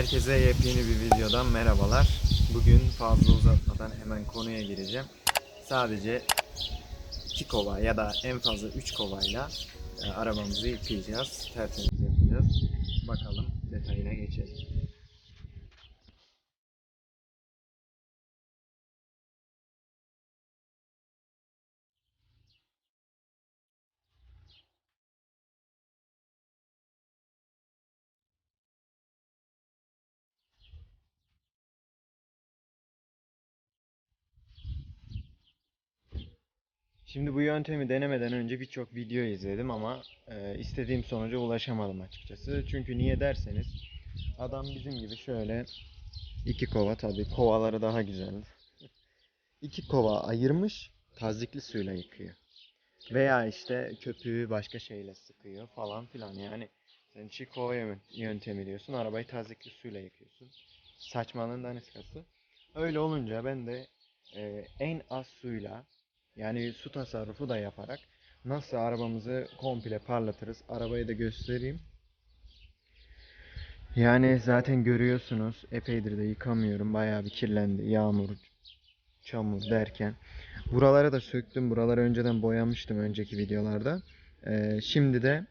Herkese yepyeni bir videodan merhabalar. Bugün fazla uzatmadan hemen konuya gireceğim. Sadece 2 kova ya da en fazla 3 kovayla e, arabamızı yıkayacağız. Tertemiz yapacağız. Bakalım detayına geçelim. Şimdi bu yöntemi denemeden önce birçok video izledim ama e, istediğim sonuca ulaşamadım açıkçası. Çünkü niye derseniz adam bizim gibi şöyle iki kova tabii kovaları daha güzeldi. iki kova ayırmış tazikli suyla yıkıyor. Veya işte köpüğü başka şeyle sıkıyor falan filan yani. Sen çiğ kova yö- yöntemi diyorsun arabayı tazikli suyla yıkıyorsun. Saçmalığın daniskası. Öyle olunca ben de e, en az suyla yani su tasarrufu da yaparak nasıl arabamızı komple parlatırız. Arabayı da göstereyim. Yani zaten görüyorsunuz epeydir de yıkamıyorum. Bayağı bir kirlendi. Yağmur, çamur derken. Buraları da söktüm. Buraları önceden boyamıştım önceki videolarda. Ee, şimdi de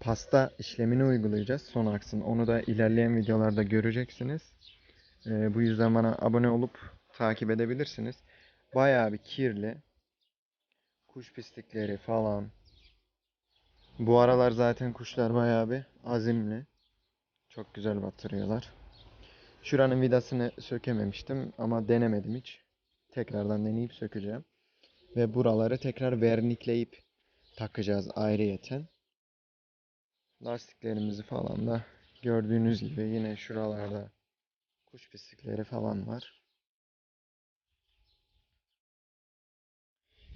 pasta işlemini uygulayacağız. Son aksın. Onu da ilerleyen videolarda göreceksiniz. Ee, bu yüzden bana abone olup takip edebilirsiniz. Bayağı bir kirli. Kuş pislikleri falan. Bu aralar zaten kuşlar bayağı bir azimli. Çok güzel batırıyorlar. Şuranın vidasını sökememiştim ama denemedim hiç. Tekrardan deneyip sökeceğim. Ve buraları tekrar vernikleyip takacağız ayrıyeten. Lastiklerimizi falan da gördüğünüz gibi yine şuralarda kuş pislikleri falan var.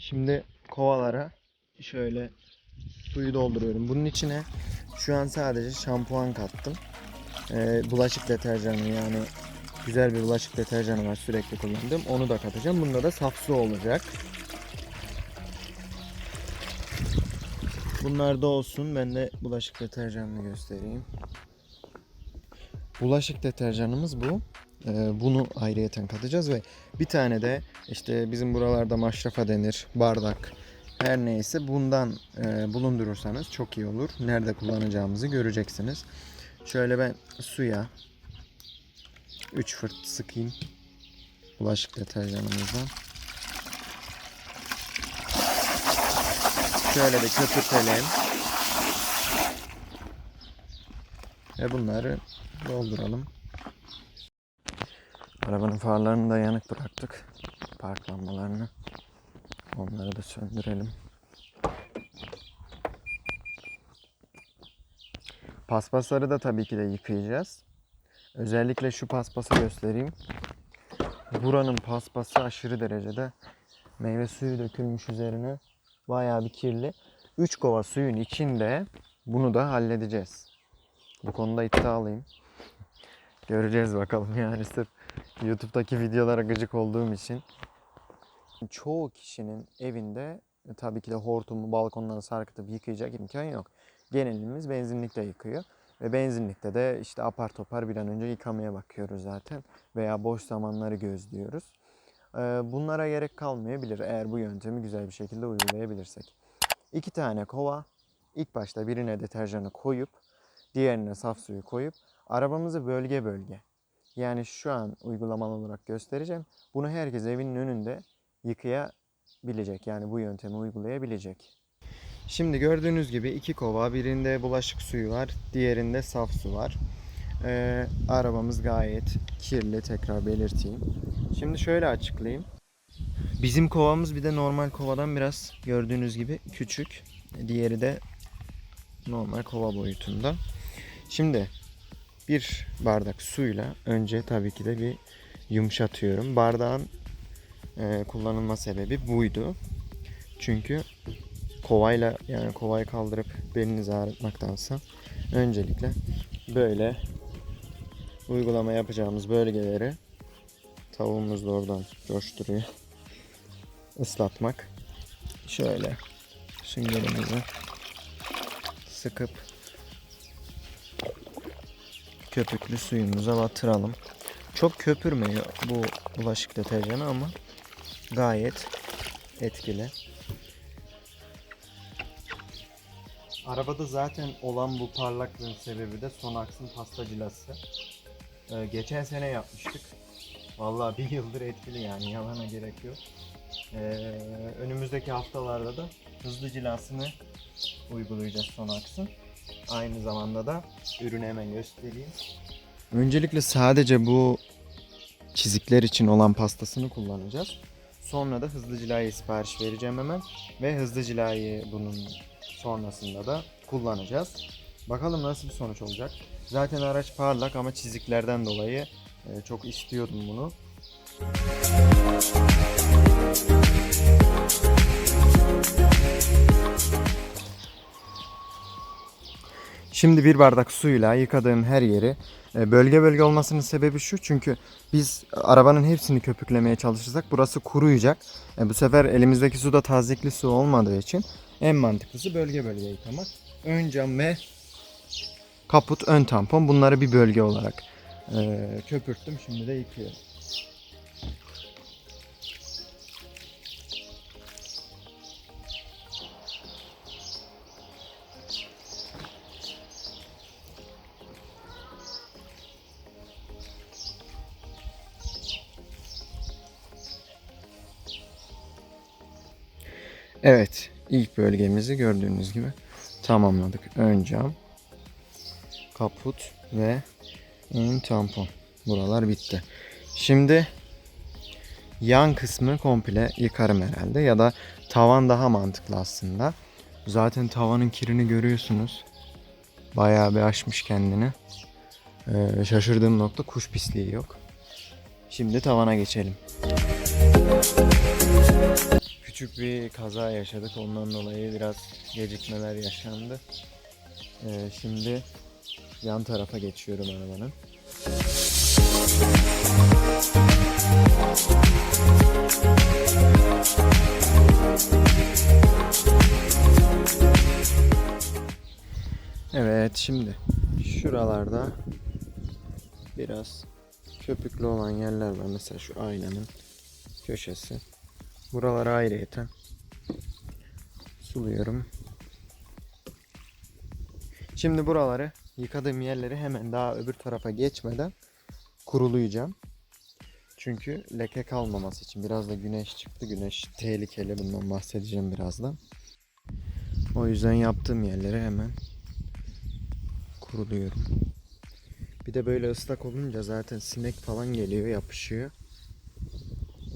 Şimdi kovalara şöyle suyu dolduruyorum. Bunun içine şu an sadece şampuan kattım. Ee, bulaşık deterjanı yani güzel bir bulaşık deterjanı var sürekli kullandığım. Onu da katacağım. Bunda da saf su olacak. Bunlar da olsun. Ben de bulaşık deterjanını göstereyim. Bulaşık deterjanımız bu. Ee, bunu ayrıyeten katacağız ve bir tane de işte bizim buralarda maşrafa denir, bardak her neyse bundan e, bulundurursanız çok iyi olur. Nerede kullanacağımızı göreceksiniz. Şöyle ben suya 3 fırt sıkayım bulaşık deterjanımızdan. Şöyle de köpürtelim. Ve bunları dolduralım. Arabanın farlarını da yanık bıraktık. Park lambalarını. Onları da söndürelim. Paspasları da tabii ki de yıkayacağız. Özellikle şu paspası göstereyim. Buranın paspası aşırı derecede meyve suyu dökülmüş üzerine. Bayağı bir kirli. 3 kova suyun içinde bunu da halledeceğiz. Bu konuda iddialıyım. Göreceğiz bakalım yani sırf YouTube'daki videolara gıcık olduğum için. Çoğu kişinin evinde e, tabii ki de hortumu balkondan sarkıtıp yıkayacak imkan yok. Genelimiz benzinlikte yıkıyor. Ve benzinlikte de işte apar topar bir an önce yıkamaya bakıyoruz zaten. Veya boş zamanları gözlüyoruz. Ee, Bunlara gerek kalmayabilir eğer bu yöntemi güzel bir şekilde uygulayabilirsek. İki tane kova. İlk başta birine deterjanı koyup diğerine saf suyu koyup arabamızı bölge bölge yani şu an uygulamalı olarak göstereceğim. Bunu herkes evinin önünde yıkayabilecek. Yani bu yöntemi uygulayabilecek. Şimdi gördüğünüz gibi iki kova. Birinde bulaşık suyu var. Diğerinde saf su var. Ee, arabamız gayet kirli. Tekrar belirteyim. Şimdi şöyle açıklayayım. Bizim kovamız bir de normal kovadan biraz gördüğünüz gibi küçük. Diğeri de normal kova boyutunda. Şimdi bir bardak suyla önce tabii ki de bir yumuşatıyorum. Bardağın e, kullanılma sebebi buydu. Çünkü kovayla yani kovayı kaldırıp belinizi ağrıtmaktansa öncelikle böyle uygulama yapacağımız bölgeleri tavuğumuz da oradan coşturuyor. ıslatmak. Şöyle süngerimizi sıkıp köpüklü suyumuza batıralım. Çok köpürmüyor bu bulaşık deterjanı ama gayet etkili. Arabada zaten olan bu parlaklığın sebebi de Sonax'ın pasta cilası. Ee, geçen sene yapmıştık. Vallahi bir yıldır etkili yani yalana gerek yok. Ee, önümüzdeki haftalarda da hızlı cilasını uygulayacağız Sonax'ın. Aynı zamanda da ürünü hemen göstereyim. Öncelikle sadece bu çizikler için olan pastasını kullanacağız. Sonra da hızlı cilayı sipariş vereceğim hemen. Ve hızlı cilayı bunun sonrasında da kullanacağız. Bakalım nasıl bir sonuç olacak. Zaten araç parlak ama çiziklerden dolayı e, çok istiyordum bunu. Şimdi bir bardak suyla yıkadığım her yeri e, bölge bölge olmasının sebebi şu çünkü biz arabanın hepsini köpüklemeye çalışırsak burası kuruyacak. E, bu sefer elimizdeki su da tazikli su olmadığı için en mantıklısı bölge bölge yıkamak. Ön cam ve kaput, ön tampon bunları bir bölge olarak e, köpürttüm. Şimdi de yıkıyorum. Evet, ilk bölgemizi gördüğünüz gibi tamamladık. Ön cam, kaput ve ön tampon. Buralar bitti. Şimdi yan kısmı komple yıkarım herhalde ya da tavan daha mantıklı aslında. Zaten tavanın kirini görüyorsunuz. Bayağı bir aşmış kendini. Ee, şaşırdığım nokta kuş pisliği yok. Şimdi tavana geçelim. Küçük bir kaza yaşadık. Ondan dolayı biraz gecikmeler yaşandı. Ee, şimdi yan tarafa geçiyorum arabanın. Evet şimdi şuralarda biraz köpüklü olan yerler var. Mesela şu aynanın köşesi. Buralara ayrıyeten suluyorum. Şimdi buraları yıkadığım yerleri hemen daha öbür tarafa geçmeden kurulayacağım. Çünkü leke kalmaması için biraz da güneş çıktı. Güneş tehlikeli bundan bahsedeceğim birazdan. O yüzden yaptığım yerleri hemen kuruluyorum. Bir de böyle ıslak olunca zaten sinek falan geliyor, yapışıyor.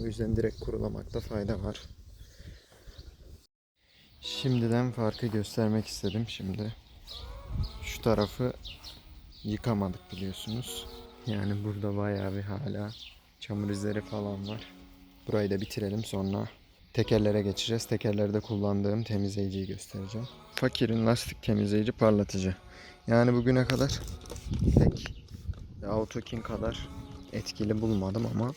O yüzden direkt kurulamakta fayda var. Şimdiden farkı göstermek istedim şimdi. Şu tarafı yıkamadık biliyorsunuz. Yani burada bayağı bir hala çamur izleri falan var. Burayı da bitirelim sonra tekerlere geçeceğiz. Tekerlerde kullandığım temizleyiciyi göstereceğim. Fakirin lastik temizleyici parlatıcı. Yani bugüne kadar pek Autokin kadar etkili bulmadım ama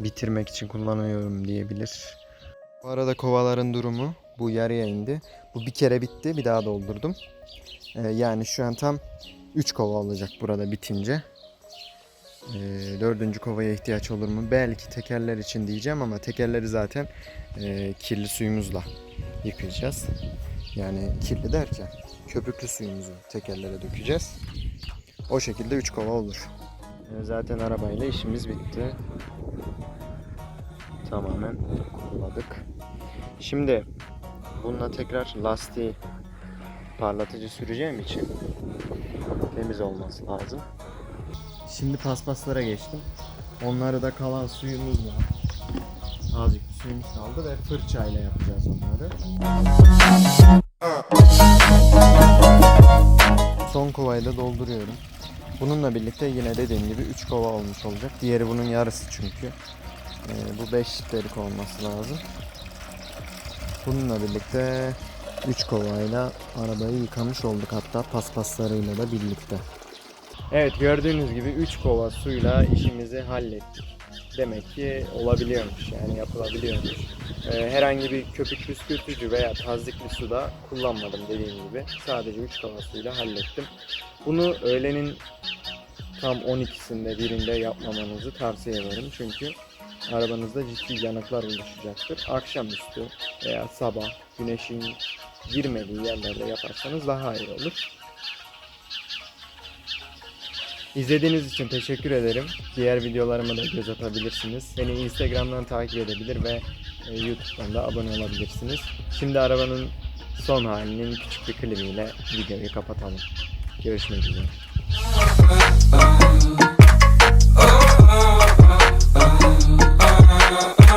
bitirmek için kullanıyorum diyebilir. Bu arada kovaların durumu bu yarıya indi. Bu bir kere bitti bir daha doldurdum. Ee, yani şu an tam 3 kova olacak burada bitince. Ee, dördüncü kovaya ihtiyaç olur mu? Belki tekerler için diyeceğim ama tekerleri zaten e, kirli suyumuzla yıkayacağız. Yani kirli derken köpüklü suyumuzu tekerlere dökeceğiz. O şekilde 3 kova olur. Zaten arabayla işimiz bitti. Tamamen kuruladık. Şimdi bununla tekrar lastiği parlatıcı süreceğim için temiz olması lazım. Şimdi paspaslara geçtim. Onları da kalan suyumuzla azıcık bir suyumuz kaldı ve fırçayla yapacağız onları. Son kovayı da dolduruyorum. Bununla birlikte yine dediğim gibi 3 kova olmuş olacak. Diğeri bunun yarısı çünkü. Ee, bu 5 litrelik olması lazım. Bununla birlikte 3 kovayla arabayı yıkamış olduk hatta paspaslarıyla da birlikte. Evet gördüğünüz gibi 3 kova suyla işimizi hallettik. Demek ki olabiliyormuş yani yapılabiliyormuş. Ee, herhangi bir köpük püskürtücü veya tazikli suda kullanmadım dediğim gibi. Sadece 3 kova suyla hallettim. Bunu öğlenin tam 12'sinde birinde yapmamanızı tavsiye ederim. Çünkü arabanızda ciddi yanıklar oluşacaktır. Akşamüstü veya sabah güneşin girmediği yerlerde yaparsanız daha iyi olur. İzlediğiniz için teşekkür ederim. Diğer videolarıma da göz atabilirsiniz. Beni Instagram'dan takip edebilir ve e, YouTube'dan da abone olabilirsiniz. Şimdi arabanın son halinin küçük bir klibiyle videoyu kapatalım. Görüşmek üzere. uh, uh.